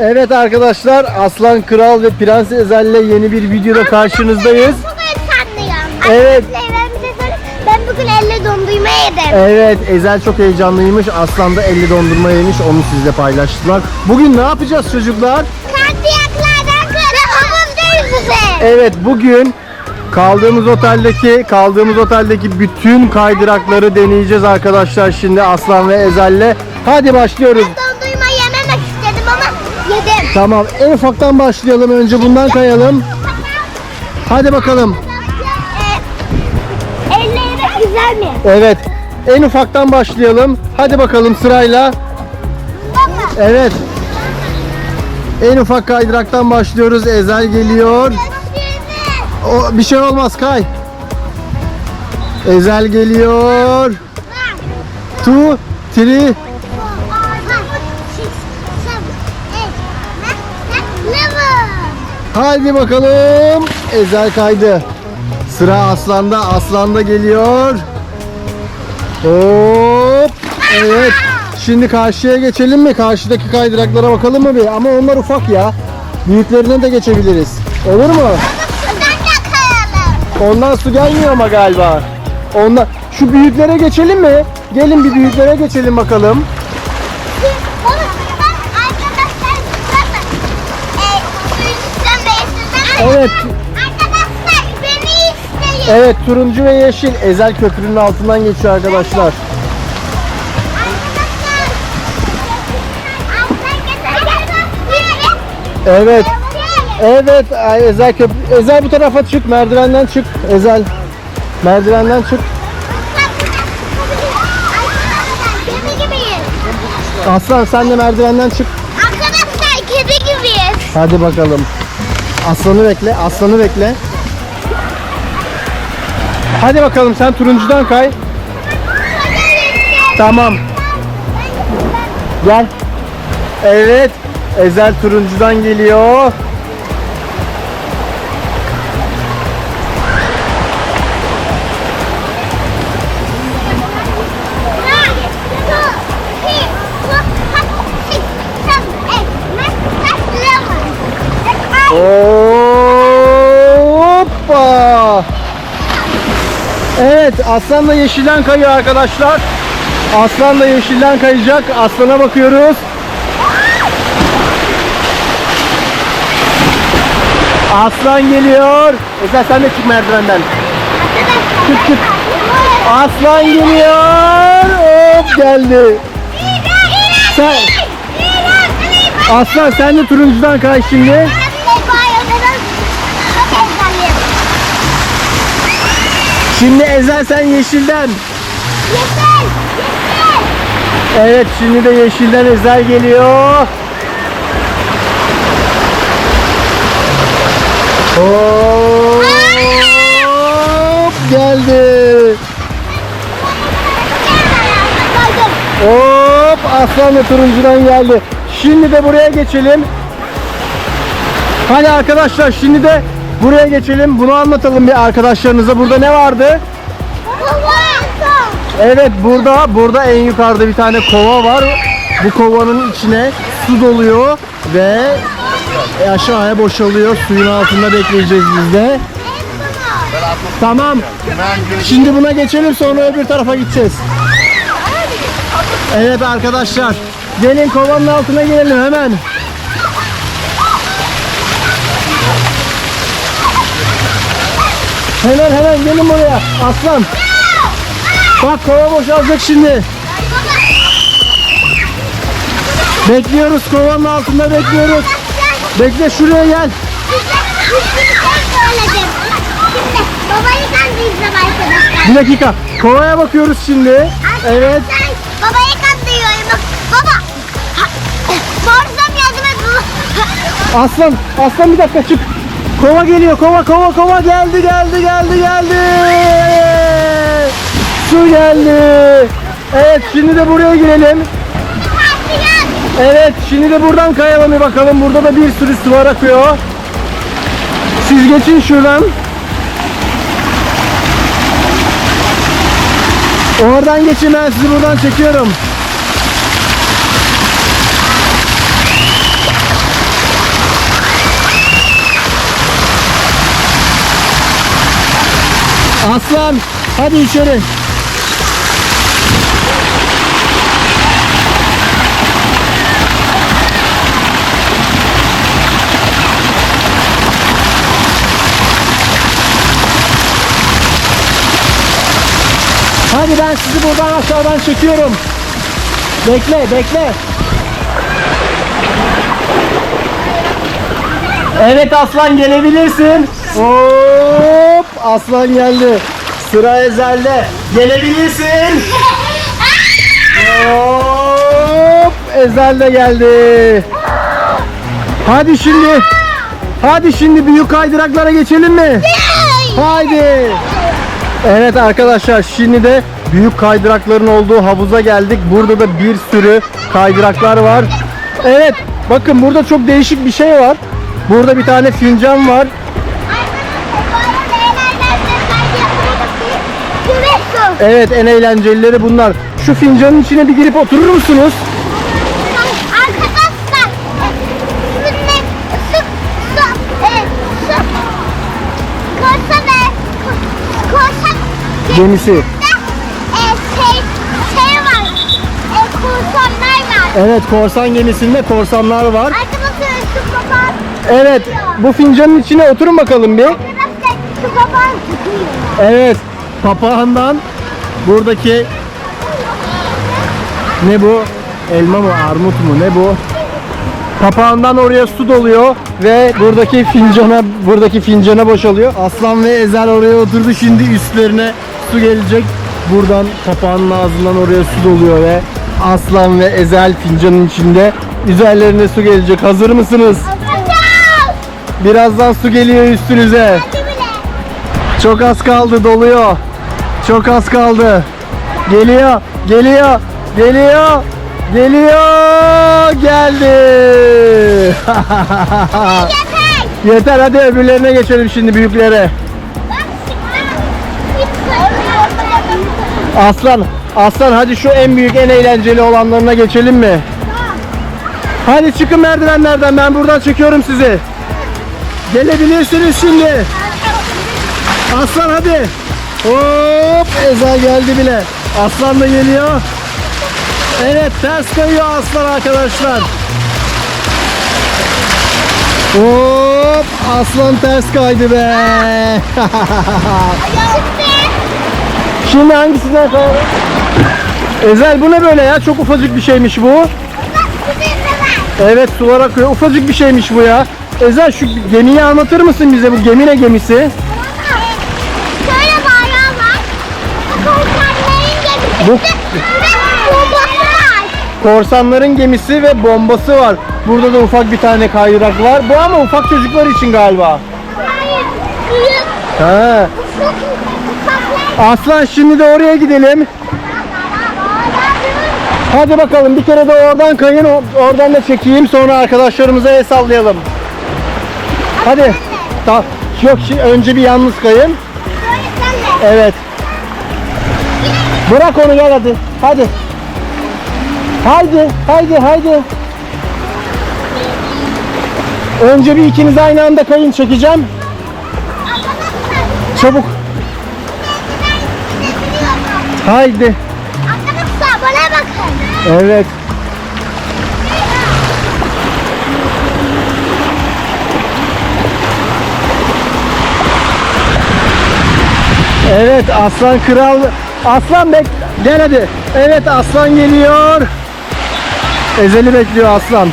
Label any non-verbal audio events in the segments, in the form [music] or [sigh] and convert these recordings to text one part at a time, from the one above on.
Evet arkadaşlar Aslan Kral ve Prens Ezel'le yeni bir videoda karşınızdayız. Evet. Ben şey. Ben bugün elle dondurma yedim. Evet Ezel çok heyecanlıymış. Aslan da 50 dondurma yemiş. Onu sizle paylaştılar. Bugün ne yapacağız çocuklar? Kardiyaklardan yüzeceğiz. Evet bugün kaldığımız oteldeki kaldığımız oteldeki bütün kaydırakları deneyeceğiz arkadaşlar şimdi Aslan ve Ezel'le. Hadi başlıyoruz. Tamam en ufaktan başlayalım. Önce bundan kayalım. Hadi bakalım. Ee, elle yemek güzel mi? Evet. En ufaktan başlayalım. Hadi bakalım sırayla. Evet. En ufak kaydıraktan başlıyoruz. Ezel geliyor. O bir şey olmaz kay. Ezel geliyor. Two, three. Haydi bakalım. Ezel kaydı. Sıra Aslan'da. Aslan da geliyor. Hop. Evet. Şimdi karşıya geçelim mi? Karşıdaki kaydıraklara bakalım mı bir? Ama onlar ufak ya. Büyüklerine de geçebiliriz. Olur mu? Ondan su gelmiyor ama galiba. Ondan şu büyüklere geçelim mi? Gelin bir büyüklere geçelim bakalım. Evet. Arkadaşlar beni isteyin. Evet turuncu ve yeşil Ezel köprünün altından geçiyor arkadaşlar. Evet. Evet Ezel köprü. Ezel bu tarafa çık merdivenden çık. Ezel merdivenden çık. Aslan sen de merdivenden çık. Arkadaşlar kedi gibiyiz. Hadi bakalım. Aslanı bekle. Aslanı bekle. Hadi bakalım sen turuncudan kay. Tamam. Gel. Evet. Ezel turuncudan geliyor. Hoppa. Evet Aslan da yeşilden kayıyor arkadaşlar. Aslan da yeşilden kayacak. Aslana bakıyoruz. Aslan geliyor. Ezel sen de çık merdivenden. Çık çık. Aslan geliyor. Hop geldi. Sen, Aslan sen de turuncudan kay şimdi. Şimdi Ezel sen yeşilden. Evet şimdi de yeşilden Ezel geliyor. Hop geldi. Hop aslan da turuncudan geldi. Şimdi de buraya geçelim. Hadi arkadaşlar şimdi de buraya geçelim. Bunu anlatalım bir arkadaşlarınıza. Burada ne vardı? Evet burada burada en yukarıda bir tane kova var. Bu kovanın içine su doluyor ve aşağıya boşalıyor. Suyun altında bekleyeceğiz biz de. Tamam. Şimdi buna geçelim sonra öbür tarafa gideceğiz. Evet arkadaşlar. Gelin kovanın altına girelim hemen. Hemen hemen gelin buraya. Aslan. Bak kova boşalacak şimdi. Bekliyoruz kovanın altında bekliyoruz. Bekle şuraya gel. Bir dakika. Kovaya bakıyoruz şimdi. Evet. Babayı kandırıyorum. Baba. Borsam baba. Aslan. Aslan bir dakika çık. Kova geliyor. Kova kova kova geldi geldi geldi geldi. Su geldi. Evet şimdi de buraya girelim. Evet şimdi de buradan kayalım bakalım. Burada da bir sürü su var akıyor. Siz geçin şuradan. Oradan geçin ben sizi buradan çekiyorum. Aslan hadi içeri. Hadi ben sizi buradan aşağıdan çekiyorum. Bekle, bekle. Evet aslan gelebilirsin. Hop aslan geldi. Sıra Ezel'de. Gelebilirsin. Hop Ezel de geldi. Hadi şimdi. Hadi şimdi büyük kaydıraklara geçelim mi? Haydi. Evet arkadaşlar şimdi de büyük kaydırakların olduğu havuza geldik. Burada da bir sürü kaydıraklar var. Evet bakın burada çok değişik bir şey var. Burada bir tane fincan var. Evet en eğlencelileri bunlar. Şu fincanın içine bir girip oturur musunuz? Arkadaşlar, sizinle su, su, e, su, korsan ve korsan Gemisi. e, şey, şey var, e, korsanlar var. Evet korsan gemisinde korsanlar var. Arkadaşlar su kapağı, Evet bu fincanın içine oturun bakalım bir. arkadaşlar su kapağı tutuyor. Evet papağandan buradaki ne bu? Elma mı armut mu ne bu? Papağandan oraya su doluyor ve buradaki fincana buradaki fincana boşalıyor. Aslan ve Ezel oraya oturdu. Şimdi üstlerine su gelecek. Buradan papağanın ağzından oraya su doluyor ve Aslan ve Ezel fincanın içinde. Üzerlerine su gelecek. Hazır mısınız? Birazdan su geliyor üstünüze. Çok az kaldı doluyor. Çok az kaldı. Geliyor, geliyor, geliyor, geliyor, geldi. [laughs] Yeter. Hadi öbürlerine geçelim şimdi büyüklere. Aslan, aslan hadi şu en büyük en eğlenceli olanlarına geçelim mi? Hadi çıkın merdivenlerden ben buradan çekiyorum sizi. Gelebilirsiniz şimdi. Aslan hadi. Hop Eza geldi bile. Aslan da geliyor. Evet ters kayıyor aslan arkadaşlar. Hop aslan ters kaydı be. [laughs] Şimdi hangisinden kayalım? Ezel bu ne böyle ya? Çok ufacık bir şeymiş bu. Evet sular akıyor. Ufacık bir şeymiş bu ya. Ezel şu gemiyi anlatır mısın bize? Bu gemi ne gemisi? Bu-. Korsanların gemisi ve bombası var. Burada da ufak bir tane kaydırak var. Bu ama ufak çocuklar için galiba. Ufaklar. Aslan şimdi de oraya gidelim. Hadi bakalım bir kere de oradan kayın. Oradan da çekeyim. Sonra arkadaşlarımıza el sallayalım. Hadi. Ta Yok önce bir yalnız kayın. Evet. Bırak onu gel hadi. Hadi. Haydi, haydi, haydi. Önce bir ikiniz aynı anda kayın çekeceğim. Çabuk. Haydi. Arkadaşlar bana bakın. Evet. Evet aslan kral. Aslan bek gel hadi. Evet aslan geliyor. Ezeli bekliyor aslan.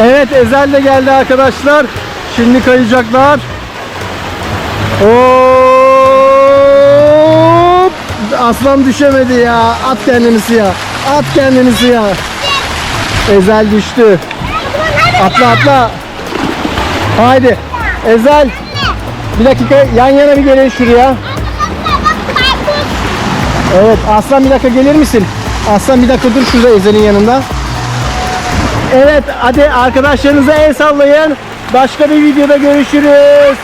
Evet Ezel de geldi arkadaşlar. Şimdi kayacaklar. Hop! Aslan düşemedi ya. At kendini suya. At kendini suya. Ezel düştü. Atla atla. Haydi. Ezel. Bir dakika yan yana bir gelin şuraya. Evet Aslan bir dakika gelir misin? Aslan bir dakika dur şurada Ezel'in yanında. Evet hadi arkadaşlarınıza el sallayın. Başka bir videoda görüşürüz.